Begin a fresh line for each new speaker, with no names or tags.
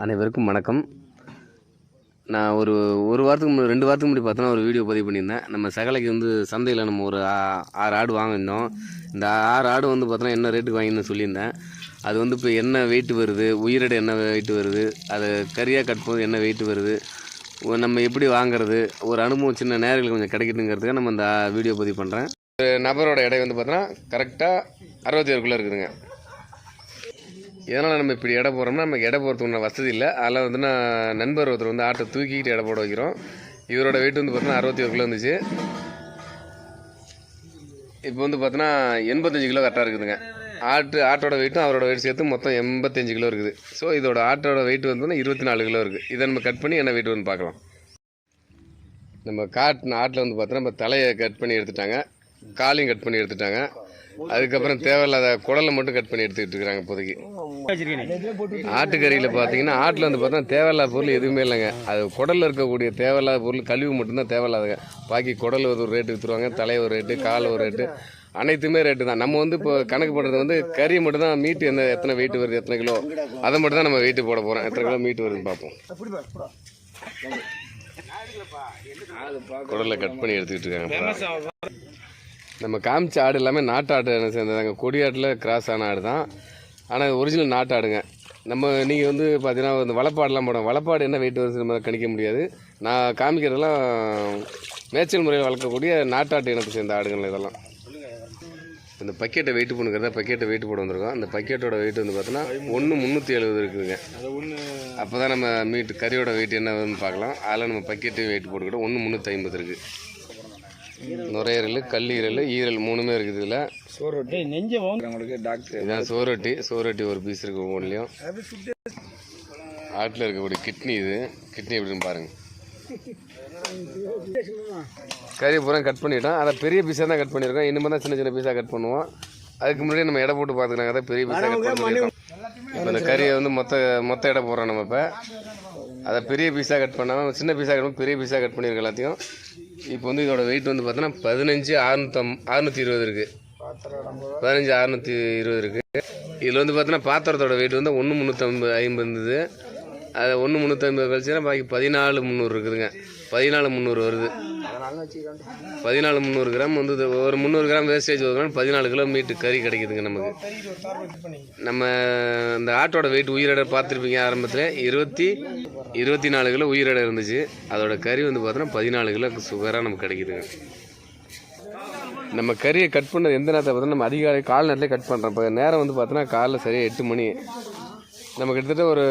அனைவருக்கும் வணக்கம். நான் ஒரு ஒரு வாரத்துக்கு முன்னாடி ரெண்டு வாரத்துக்கு முன்னாடி பார்த்தோன்னா ஒரு வீடியோ பதிவு பண்ணியிருந்தேன். நம்ம சகலைக்கு வந்து சந்தையில் நம்ம ஒரு ஆறு ஆடு வாங்கியிருந்தோம். இந்த ஆறு ஆடு வந்து பார்த்தோன்னா என்ன ரேட்டுக்கு வாங்கினு சொல்லியிருந்தேன். அது வந்து இப்போ என்ன வெயிட் வருது உயிரிட என்ன வெயிட் வருது அது கறியாக கட்டும்போது என்ன வெயிட் வருது நம்ம எப்படி வாங்குறது ஒரு அனுபவம் சின்ன நேரங்களுக்கு கொஞ்சம் கிடைக்கணுங்கிறதுக்காக நம்ம இந்த வீடியோ பதிவு பண்ணுறேன் ஒரு நபரோட எடை வந்து பார்த்தோன்னா கரெக்டாக அறுபத்தி ஏழுக்குள்ளே இருக்குதுங்க. எதனால் நம்ம இப்படி எடை போகிறோம்னா நமக்கு எடை போகிறதுக்கு வசதி இல்லை. அதில் வந்து நான் நண்பர் ஒருத்தர் வந்து ஆட்டை தூக்கிக்கிட்டு எடை போட வைக்கிறோம். இவரோட வெயிட் வந்து பார்த்தீங்கன்னா அறுபத்தி ஒரு கிலோ இருந்துச்சு. இப்போ வந்து பார்த்தோன்னா எண்பத்தஞ்சு கிலோ கரெக்டாக இருக்குதுங்க. ஆட்டு ஆட்டோட வெயிட்டும் அவரோட வெயிட் சேர்த்து மொத்தம் எண்பத்தஞ்சு கிலோ இருக்குது. ஸோ இதோட ஆட்டோட வெயிட் வந்து இருபத்தி நாலு கிலோ இருக்குது இதை நம்ம கட் பண்ணி என்ன வெயிட் வந்து பார்க்கலாம் நம்ம காட் ஆட்டில் வந்து பார்த்தோன்னா நம்ம தலையை கட் பண்ணி எடுத்துட்டாங்க. காலையும் கட் பண்ணி எடுத்துட்டாங்க. அதுக்கப்புறம் தேவையில்லாத குடலை மட்டும் கட் பண்ணி எடுத்துக்கிட்டு இருக்கிறாங்க இப்போதைக்கு. ஆட்டுக்கறியில் பார்த்தீங்கன்னா ஆட்டில் வந்து பார்த்தா தேவையில்லாத பொருள் எதுவுமே இல்லைங்க. அது குடலில் இருக்கக்கூடிய தேவையில்லாத பொருள் கழிவு மட்டும்தான் தேவையில்லாதுங்க. பாக்கி குடல் ஒரு ரேட்டு விற்றுருவாங்க தலை ஒரு ரேட்டு கால் ஒரு ரேட்டு அனைத்துமே ரேட்டு தான். நம்ம வந்து இப்போ கணக்கு போடுறது வந்து கறி மட்டும் தான் மீட்டு எந்த எத்தனை வெயிட் வருது எத்தனை கிலோ? அதை மட்டும் தான் நம்ம வெயிட்டு போட போகிறோம் எத்தனை கிலோ மீட்டு வருதுன்னு பார்ப்போம். குடலை கட் பண்ணி எடுத்துக்கிட்டு இருக்காங்க. நம்ம காமிச்ச ஆடு எல்லாமே நாட்டு ஆடு என்ன சேர்ந்ததாங்க கொடி ஆட்டில் கிராஸ் ஆன ஆடு தான் ஆனால் ஒரிஜினல் நாட்டு ஆடுங்க நம்ம நீங்கள் வந்து பார்த்தீங்கன்னா இந்த வளப்பாடெலாம் போடும் வளப்பாடு என்ன வெயிட் வருது நம்ம கணிக்க முடியாது. நான் காமிக்கிறதெல்லாம் மேய்ச்சல் முறையில் வளர்க்கக்கூடிய நாட்டாட்டு இனத்தை சேர்ந்த ஆடுகள் இதெல்லாம். இந்த பக்கெட்டை வெயிட் பண்ணுங்கிறத பக்கெட்டை வெயிட் போட வந்திருக்கோம். அந்த பக்கெட்டோட வெயிட் வந்து பார்த்தோன்னா ஒன்று முந்நூற்றி எழுபது இருக்குதுங்க. அப்போ தான் நம்ம மீட் கறியோட வெயிட் என்ன வருதுன்னு பார்க்கலாம். அதில் நம்ம பக்கெட்டையும் வெயிட் போட்டுக்கிட்டோம் ஒன்று முந்நூற்றி ஐம்பது இருக்குது நுரையீரல் கல்லீரல் ஈரல் மூணுமே இருக்குது இதில்.
சோறு ரொட்டி நெஞ்ச உங்களுக்கு டாக்டர்.
இதான் சோரொட்டி சோரொட்டி ஒரு பீஸ் இருக்கு ஒவ்வொன்றிலையும் ஆட்டில் இருக்கக்கூடிய கிட்னி இது. கிட்னி எப்படின்னு பாருங்க. கறி பூரா கட் பண்ணிட்டோம். அதை பெரிய பீஸாக தான் கட் பண்ணியிருக்கோம். இனிமேல் தான் சின்ன சின்ன பீஸாக கட் பண்ணுவோம். அதுக்கு முன்னாடி நம்ம எடை போட்டு பார்த்துக்கலாம் அதை பெரிய பீஸாக கட் பண்ணியிருக்கோம். இப்போ இந்த கறியை வந்து மொத்த மொத்த எடை போடுறோம் நம்ம இப்போ. அதை பெரிய பீஸாக கட் பண்ணாமல் சின்ன பீஸாக கட் பண்ணி பெரிய பீஸாக கட் பண்ணியிருக்க எல்லாத்தையும். இப்போ வந்து இதோட வெயிட் வந்து பார்த்தோன்னா பதினஞ்சு அறுநூத்தம் அறுநூற்றி இருபது இருக்குது பதினஞ்சு அறுநூற்றி இருபது இருக்குது இதில் வந்து பார்த்தோன்னா பாத்திரத்தோட வெயிட் வந்து ஒன்று முந்நூற்றம்பது ஐம்பது இருந்தது. அது ஒன்று முந்நூற்றம்பது கழிச்சுன்னா பாக்கி பதினாலு முந்நூறு இருக்குதுங்க. பதினாலு முந்நூறு வருது. பதினாலு முந்நூறு கிராம் வந்து ஒரு முந்நூறு கிராம் வேஸ்டேஜ் வருதுனால பதினாலு கிலோ மீட்டு கறி கிடைக்குதுங்க நமக்கு. நம்ம இந்த ஆட்டோட வெயிட் உயிரிட பார்த்துருப்பீங்க ஆரம்பத்தில். இருபத்தி இருபத்தி நாலு கிலோ உயிரிட இருந்துச்சு. அதோட கறி வந்து பார்த்தோன்னா பதினாலு கிலோ சுகராக நமக்கு கிடைக்குதுங்க. நம்ம கறியை கட் பண்ணது எந்த நேரத்தை பார்த்தோம்னா நம்ம அதிகாலை கால் நேரத்தில் கட் பண்ணுறோம் இப்போ நேரம் வந்து பார்த்தோன்னா காலைல சரியாக எட்டு மணி. நம்ம கிட்டத்தட்ட ஒரு